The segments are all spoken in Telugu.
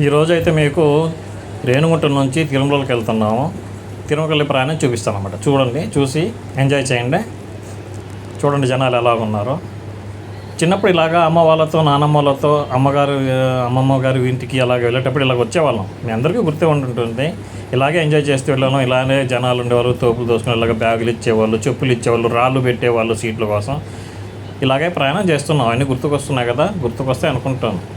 ఈరోజు అయితే మీకు రేణుగుంట నుంచి తిరుమలకి వెళ్తున్నాము. తిరుమలకి ప్రయాణం చూపిస్తాను అనమాట చూడండి చూసి ఎంజాయ్ చేయండి. చూడండి జనాలు ఎలా ఉన్నారో. చిన్నప్పుడు ఇలాగా అమ్మ వాళ్ళతో నానమ్మ వాళ్ళతో అమ్మగారు అమ్మమ్మ గారి ఇంటికి అలాగ వెళ్ళేటప్పుడు ఇలాగ వచ్చేవాళ్ళం. మీ అందరికీ గుర్తే ఉంటుంటుంది. ఇలాగే ఎంజాయ్ చేస్తూ వెళ్ళాను. ఇలానే జనాలు ఉండేవారు తోపులు దోసుకుని ఇలాగ బ్యాగులు ఇచ్చేవాళ్ళు చెప్పులు ఇచ్చేవాళ్ళు రాళ్ళు పెట్టేవాళ్ళు సీట్ల కోసం. ఇలాగే ప్రయాణం చేస్తున్నాం. అన్నీ గుర్తుకొస్తున్నాయి కదా. గుర్తుకొస్తే అనుకుంటాను.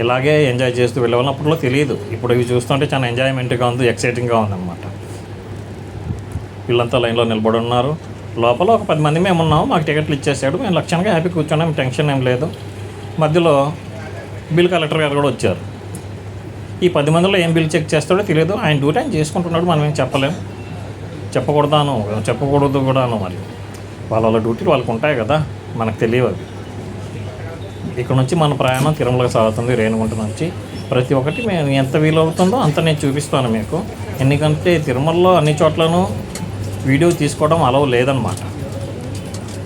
ఇలాగే ఎంజాయ్ చేస్తూ వెళ్ళేవాళ్ళం అప్పట్లో తెలియదు. ఇప్పుడు ఇవి చూస్తుంటే చాలా ఎంజాయ్మెంట్గా ఉంది ఎక్సైటింగ్గా ఉందన్నమాట. వీళ్ళంతా లైన్లో నిలబడి ఉన్నారు. లోపల ఒక పది మంది మేము ఉన్నాం. మాకు టికెట్లు ఇచ్చేసాడు. మేము లక్ష్యంగా హ్యాపీ కూర్చున్నాం. టెన్షన్ ఏం లేదు. మధ్యలో బిల్ కలెక్టర్ గారు కూడా వచ్చారు. ఈ పది మందిలో ఏం బిల్ చెక్ చేస్తాడో తెలియదు. ఆయన డ్యూటీ ఆయన చేసుకుంటున్నాడు. మనం ఏం చెప్పలేం. చెప్పకూడదాను. చెప్పకూడదు కూడాను మరి. వాళ్ళ వాళ్ళ డ్యూటీలు వాళ్ళకు ఉంటాయి కదా. మనకు తెలియవు అవి. ఇక్కడ నుంచి మన ప్రయాణం తిరుమలకి సాగుతుంది రేణుగుంట నుంచి. ప్రతి ఒక్కటి మేము ఎంత వీలవుతుందో అంత నేను చూపిస్తాను మీకు. ఎందుకంటే తిరుమలలో అన్ని చోట్లను వీడియో తీసుకోవడం అలవ్ లేదనమాట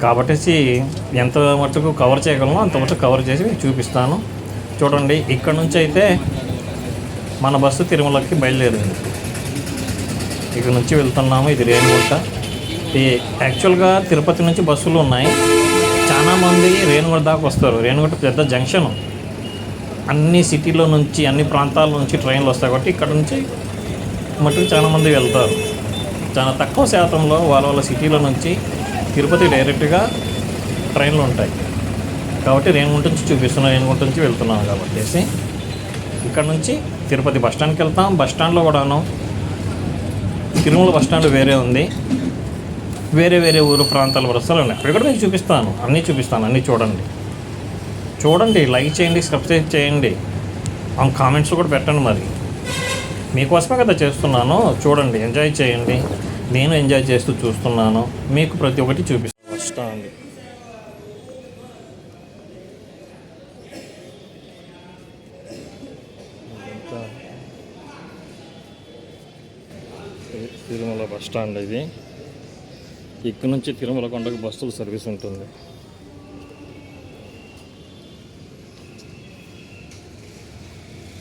కాబట్టి ఎంత మటుకు కవర్ చేయగలమో అంత మటుకు కవర్ చేసి మీకు చూపిస్తాను. చూడండి ఇక్కడ నుంచి అయితే మన బస్సు తిరుమలకి బయలుదేరింది. ఇక్కడ నుంచి వెళ్తున్నాము ఇది రేణుగుంట. ఈ యాక్చువల్గా తిరుపతి నుంచి బస్సులు ఉన్నాయి. చాలామంది రేణుగుంట దాకా వస్తారు. రేణుగుంట పెద్ద జంక్షన్. అన్ని సిటీలో నుంచి అన్ని ప్రాంతాల నుంచి ట్రైన్లు వస్తాయి కాబట్టి ఇక్కడ నుంచి మటుకు చాలామంది వెళ్తారు. చాలా తక్కువ శాతంలో వాళ్ళ వాళ్ళ సిటీలో నుంచి తిరుపతి డైరెక్ట్గా ట్రైన్లు ఉంటాయి. కాబట్టి రేణుగుంట నుంచి చూపిస్తున్నాం రేణుగుంట నుంచి వెళ్తున్నాం కాబట్టి ఇక్కడ నుంచి తిరుపతి బస్ స్టాండ్కి వెళ్తాం. బస్ స్టాండ్లో కూడాను తిరుమల బస్ స్టాండ్ వేరే ఉంది. వేరే వేరే ఊరు ప్రాంతాల వరుసలు ఉన్నాయి ఇక్కడ కూడా మీకు చూపిస్తాను. అన్నీ చూపిస్తాను అన్నీ చూడండి. చూడండి లైక్ చేయండి సబ్స్క్రైబ్ చేయండి. ఆ కామెంట్స్ కూడా పెట్టండి మరి. మీకోసమే కదా చేస్తున్నాను. చూడండి ఎంజాయ్ చేయండి. నేను ఎంజాయ్ చేస్తూ చూస్తున్నాను. మీకు ప్రతి ఒక్కటి చూపిస్తాను. బస్ తిరుమల బస్ స్టాండ్ ఇది. ఇక్కడ నుంచి తిరుమల కొండకు బస్సుల సర్వీస్ ఉంటుంది.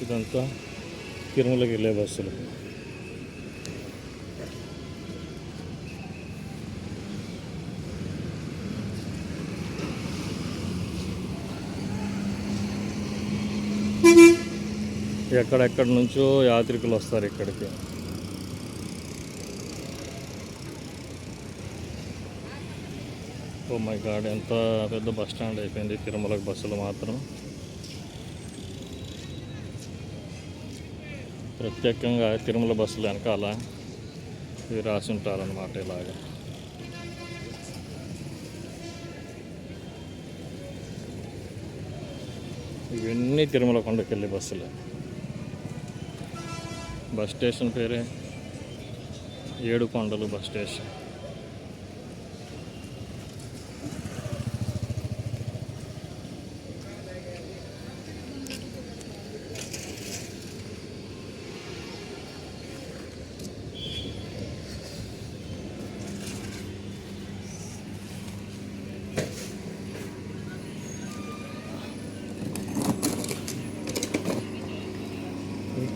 ఇదంతా తిరుమలకి వెళ్ళే బస్సులు. ఎక్కడెక్కడి నుంచో యాత్రికులు వస్తారు ఇక్కడికి. ఓ మై గాడ్ ఎంత పెద్ద బస్ స్టాండ్ అయిపోయింది. తిరుమలకు బస్సులు మాత్రం. ప్రత్యేకంగా తిరుమల బస్సులు వెనకాల ఇవి రాసి ఉంటారనమాట ఇలాగా. ఇవన్నీ తిరుమల కొండకి వెళ్ళే బస్సులే. బస్ స్టేషన్ పేరే ఏడు కొండలు బస్ స్టేషన్.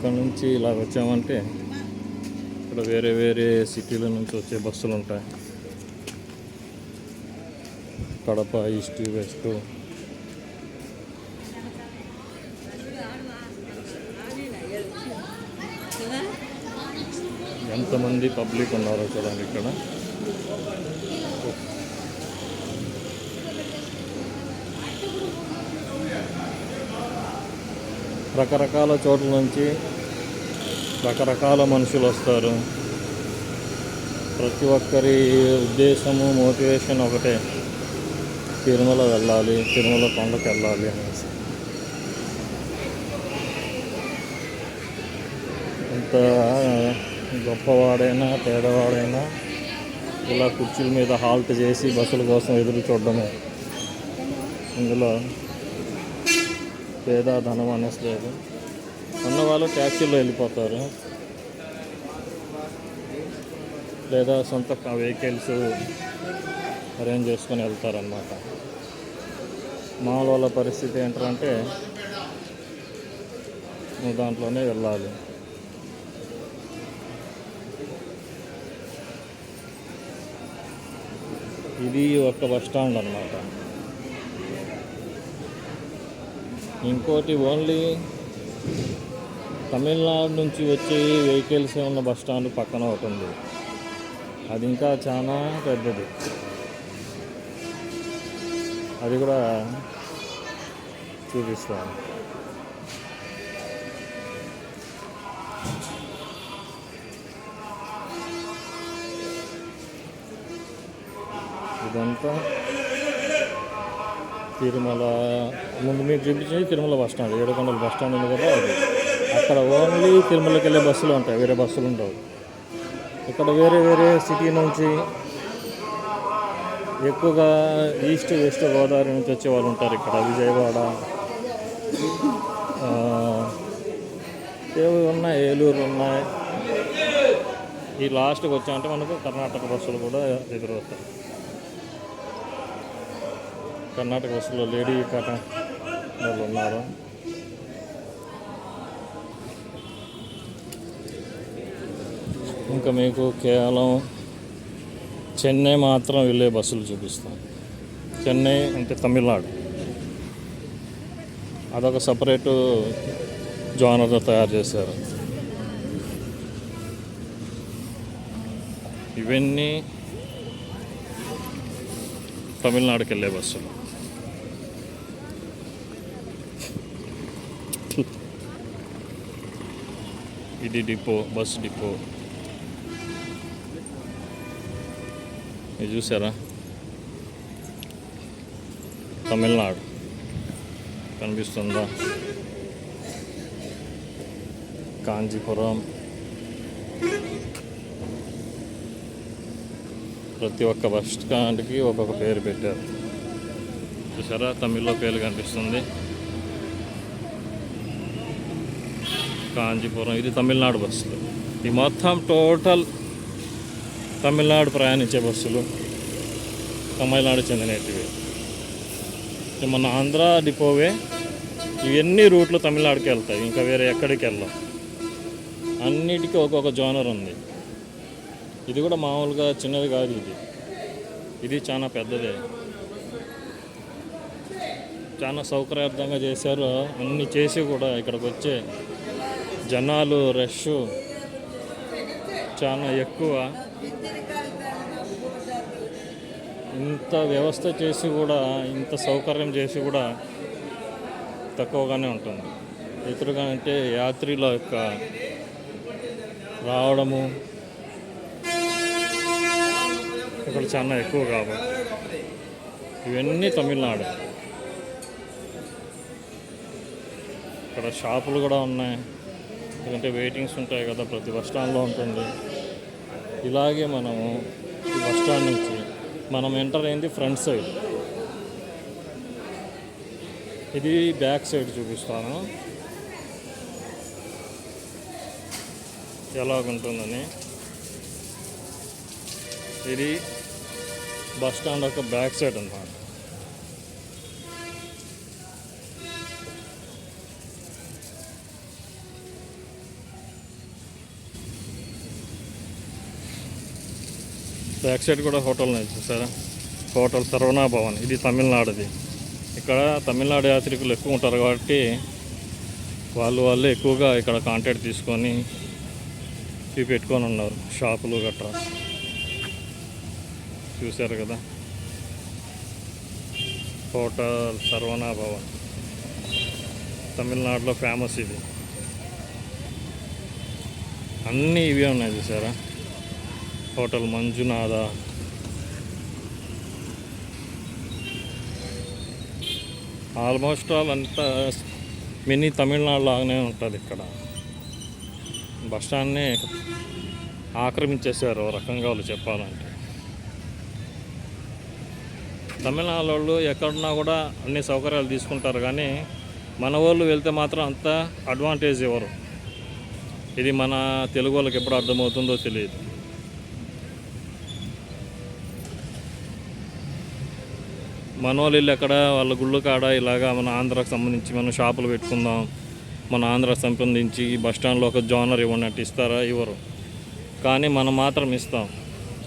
ఇక్కడ నుంచి ఇలా వచ్చామంటే ఇక్కడ వేరే వేరే సిటీల నుంచి వచ్చే బస్సులు ఉంటాయి. Kadapa east west. ఎంతమంది పబ్లిక్ ఉన్నారో చూడండి ఇక్కడ. రకరకాల చోట్ల నుంచి రకరకాల మనుషులు వస్తారు. ప్రతి ఒక్కరి ఉద్దేశము మోటివేషన్ ఒకటే. తిరుమల వెళ్ళాలి తిరుమల కొండకు వెళ్ళాలి అనేసి. ఎంత గొప్పవాడైనా పేదవాడైనా ఇలా కుర్చీల మీద హాల్ట్ చేసి బస్సుల కోసం ఎదురు చూడడమే. ఇందులో పేద ధనం అనేసి లేదు. ఉన్నవాళ్ళు ట్యాక్సీలో వెళ్ళిపోతారు. లేదా సొంత వెహికల్స్ అరేంజ్ చేసుకొని వెళ్తారనమాట మామూలు వాళ్ళ పరిస్థితి ఏంటంటే నువ్వు దాంట్లోనే వెళ్ళాలి. ఇది ఒక బస్ స్టాండ్ అనమాట ఇంకోటి ఓన్లీ తమిళనాడు నుంచి వచ్చే వెహికల్స్ ఉన్న బస్ స్టాండ్ పక్కన ఒకటి ఉంది. అది ఇంకా చాలా పెద్దది. అది కూడా చూపిస్తాను. ఇదంతా తిరుమల ముందు మీకు చూపించేది తిరుమల బస్ స్టాండ్ ఏడుకొండల బస్ స్టాండ్ ఉంది కదా అది. అక్కడ ఓన్లీ తిరుమలకి వెళ్ళే బస్సులు ఉంటాయి వేరే బస్సులు ఉండవు. ఇక్కడ వేరే వేరే సిటీ నుంచి ఎక్కువగా ఈస్ట్ వెస్ట్ గోదావరి నుంచి వచ్చే వాళ్ళు ఉంటారు ఇక్కడ విజయవాడ ఏవి ఉన్నాయి ఏలూరు ఉన్నాయి. ఈ లాస్ట్కి వచ్చామంటే మనకు కర్ణాటక బస్సులు కూడా ఎదురవుతాయి. కర్ణాటక బస్సులో లేడీ కాటన్ వాళ్ళు ఉన్నారు. ఇంకా మీకు కేవలం చెన్నై మాత్రం వెళ్ళే బస్సులు చూపిస్తాం. చెన్నై అంటే తమిళనాడు. అదొక సపరేటు జోనర్తో తయారు చేశారు. ఇవన్నీ తమిళనాడుకి వెళ్ళే బస్సులు. ఇది డిపో బస్ డిపో. ఇది చూసారా? తమిళనాడు. కనిపిస్తుందా? కాంచీపురం. ప్రతి ఒక్క బస్ స్టాండ్కి ఒక్కొక్క పేరు పెట్టారు. చూసారా? తమిళ్ళో పేరు కనిపిస్తుంది. కాంచీపురం ఇది తమిళనాడు బస్సులు ఈ మొత్తం టోటల్ తమిళనాడు ప్రయాణించే బస్సులు తమిళనాడు చెందినటివి మన ఆంధ్ర డిపోవే ఇవన్నీ రూట్లు తమిళనాడుకి వెళ్తాయి ఇంకా వేరే ఎక్కడికి వెళ్ళాం అన్నిటికీ ఒక్కొక్క జోనర్ ఉంది ఇది కూడా మామూలుగా చిన్నది కాదు ఇది ఇది చాలా పెద్దదే చాలా సౌకర్యార్థంగా చేశారు అన్ని చేసి కూడా ఇక్కడికి వచ్చే జనాలు రష్ చాలా ఎక్కువ. ఇంత వ్యవస్థ చేసి కూడా ఇంత సౌకర్యం చేసి కూడా తక్కువగానే ఉంటుంది. ఇతరుగా అంటే యాత్రిల యొక్క రావడము ఇక్కడ చాలా ఎక్కువ కాబట్టి. ఇవన్నీ తమిళనాడు. ఇక్కడ షాపులు కూడా ఉన్నాయి. ఎందుకంటే వెయిటింగ్స్ ఉంటాయి కదా ప్రతి బస్ స్టాండ్లో ఉంటుంది. ఇలాగే మనము ఈ బస్ స్టాండ్ నుంచి మనం ఎంటర్ అయింది ఫ్రంట్ సైడ్. ఇది బ్యాక్ సైడ్ చూపిస్తాను. ఎలాగుంటుందని. ఇది బస్ స్టాండ్ యొక్క బ్యాక్ సైడ్ అన్నమాట. బ్యాక్ సైడ్ కూడా హోటల్ ఉన్నాయి చూసారా? హోటల్ సర్వనా భవన్ ఇది తమిళనాడుది. ఇక్కడ తమిళనాడు యాత్రికులు ఎక్కువ ఉంటారు కాబట్టి వాళ్ళు వాళ్ళే ఎక్కువగా ఇక్కడ కాంటాక్ట్ తీసుకొని ఇవి పెట్టుకొని ఉన్నారు. షాపులు గట్రా. చూశారు కదా? హోటల్ సర్వనా భవన్ తమిళనాడులో ఫేమస్ ఇది. అన్నీ ఇవే ఉన్నాయి చూసారా? హోటల్ మంజునాథ. ఆల్మోస్ట్ ఆల్ అంతా మినీ తమిళనాడు లాగానే ఉంటుంది ఇక్కడ. బస్ స్టాండ్ని ఆక్రమించేశారు రకంగా వాళ్ళు చెప్పాలంటే. తమిళనాడు వాళ్ళు ఎక్కడున్నా కూడా అన్ని సౌకర్యాలు తీసుకుంటారు కానీ మన వాళ్ళు వెళ్తే మాత్రం అంత అడ్వాంటేజ్ ఇవ్వరు ఇది మన తెలుగు వాళ్ళకి ఎప్పుడు అర్థమవుతుందో తెలియదు. మన వాళ్ళు వెళ్ళి వాళ్ళ గుళ్ళు కాడ ఇలాగా మన ఆంధ్రాకి సంబంధించి మనం షాపులు పెట్టుకుందాం. మన ఆంధ్రాకి సంబంధించి ఈ బస్ స్టాండ్లో ఒక జోనర్ ఇవ్వనట్టు ఇస్తారా? ఇవ్వరు. కానీ మనం మాత్రం ఇస్తాం.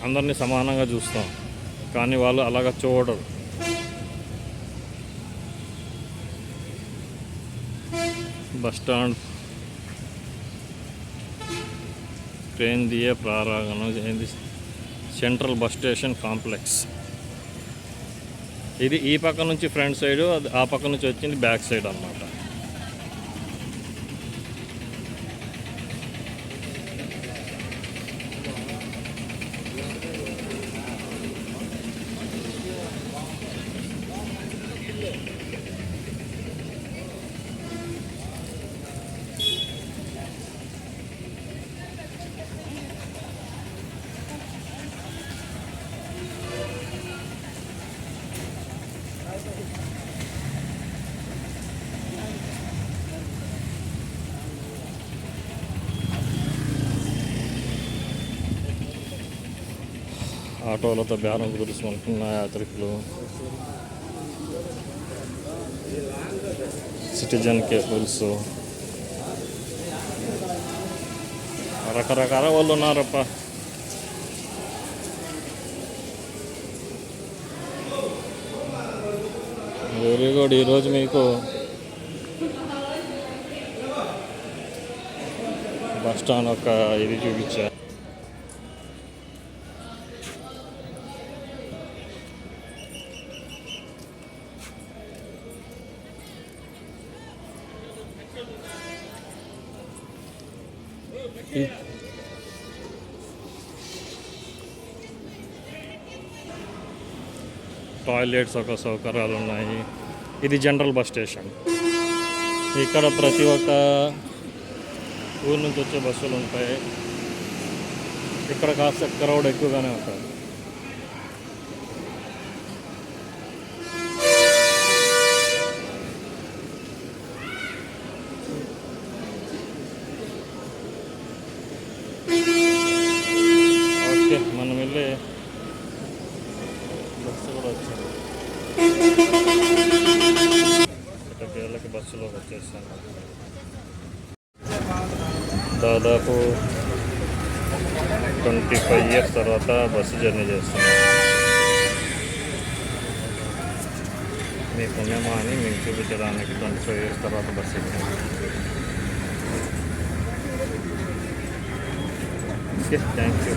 అందరినీ సమానంగా చూస్తాం. కానీ వాళ్ళు అలాగ చూడరు. బస్ స్టాండ్ ట్రైన్ దియే ప్రారంభం ఏంది? Central bus station complex. ఇది ఈ పక్క నుంచి ఫ్రంట్ సైడ్ అది ఆ పక్క నుంచి వచ్చింది బ్యాక్ సైడ్ అన్నమాట. ఆటోలతో బేరం కుదుర్చుకుంటున్న యాత్రికులు. Citizen cables. రకరకాల వాళ్ళు ఉన్నారప్ప. Very good. ఈరోజు మీకు బస్ స్టాండ్ ఒక ఇది చూపించా. టాయిలెట్స్ ఒక సౌకర్యాలు ఉన్నాయి. ఇది జనరల్ బస్ స్టేషన్. ఇక్కడ ప్రతి ఒక్క ఊరు నుంచి వచ్చే బస్సులు ఉంటాయి. ఇక్కడ కాస్త క్రౌడ్ ఎక్కువగానే ఉంటుంది. బస్సులో వెళ్ళకి వచ్చేసాను. దాదాపు ట్వంటీ ఫైవ్ ఇయర్స్ తర్వాత బస్సు జర్నీ చేస్తున్నాను. మీ పుణ్యమా అని మీకు చూపించడానికి ట్వంటీ ఫైవ్ ఇయర్స్ తర్వాత బస్సు ఎక్కాను. Okay thank you.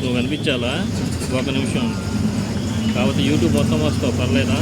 నువ్వు కనిపించాలా? ఒక నిమిషం. కాబట్టి యూట్యూబ్ మొత్తం వస్తావు పర్లేదా?